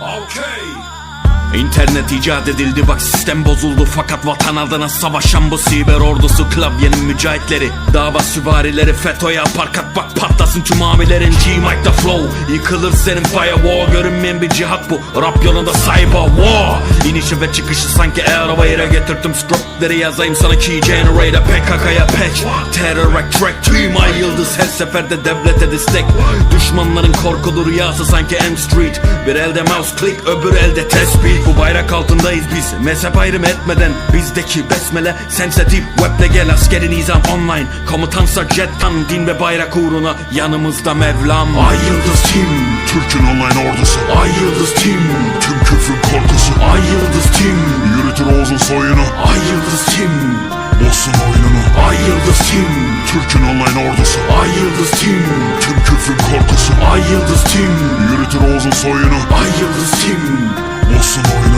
Okay. İnternet icat edildi bak sistem bozuldu. Fakat vatan adına savaşan bu siber ordusu Klavyenin mücahitleri. Dava süvarileri FETÖ'ye parkat bak patlasın tüm amilerin G-Mike'da flow Yıkılır senin firewall Görünmeyen bir cihat bu Rap yolunda cyber war. İnişi ve çıkışı sanki Airway'e getirdim Scriptleri yazayım sana key generator PKK'ya patch. Terror track Tüm ay yıldız. Her seferde devlete destek. Düşmanların korkulu rüyası sanki M Street. Bir elde mouse click öbür elde tespih Bu bayrak altındayız biz. Mezhep ayrım etmeden Bizdeki besmele. Sensitif Webde gel askeri nizam online. Komutansa jettan din ve bayrak uğruna Yanımızda Mevlam. Ay Yıldız Team Türk'ün online ordusu. Ay Yıldız Team Tüm küfrün korkusu. Ay Yıldız Team Yürütür Oğuz'un soyunu. Ay Yıldız Team Bozsun oyununu. Ay Yıldız Team Türk'ün online ordusu. Ay Yıldız Team Tüm küfrün korkusu. Ay Yıldız Team Yürütür Oğuz'un soyunu. Ay Yıldız Team Bozsun oyununu Daha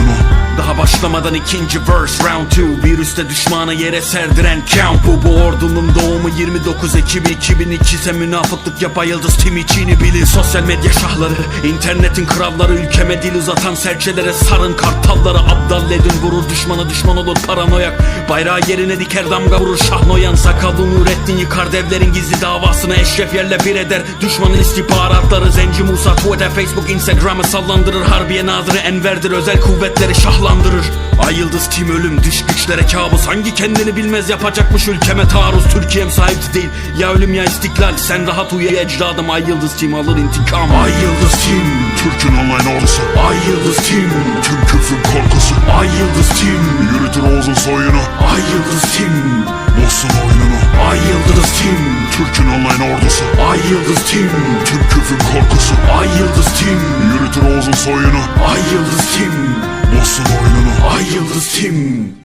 başlamadan ikinci verse round 2 Virüste düşmanı yere serdiren count. Bu bu ordunun doğumu 29 Ekim 2002 ise münafıklık yapa yıldız tim içini bilin Sosyal medya şahları internetin kralları Ülkeme dil uzatan serçelere sarın kartalları. Abdal edin vurur düşmanı düşman olur paranoyak. Bayrağı yerine diker damga vurur şahnoyan. Sakallı Nurettin yıkar devlerin gizli davasını Eşref yerle bir eder. Düşmanın istihbaratları Zenci Musa Twitter Facebook Instagram'ı sallandırır. Harbiye nazırı Enver'dir özel kuvvetleri şahlandırır Ay yıldız tim ölüm dış güçlere kabus Hangi kendini bilmez yapacakmış ülkeme taarruz Türkiye'm sahip değil ya ölüm ya istiklal Sen rahat uyu ecdadım ay yıldız tim alır intikam Ay yıldız tim Türk'ün online ordusu Ay yıldız tim Tüm küfrün korkusu Ay yıldız tim Yürütür Oğuz'un soyunu Ay yıldız tim Bozsun oyununu Ay yıldız tim Türk'ün online ordusu Ay yıldız tim Tüm küfrün korkusu Ay yıldız tim Yürütür Oğuz'un soyunu Ay yıldız tim Bozsun oyununu Ay yıldız tim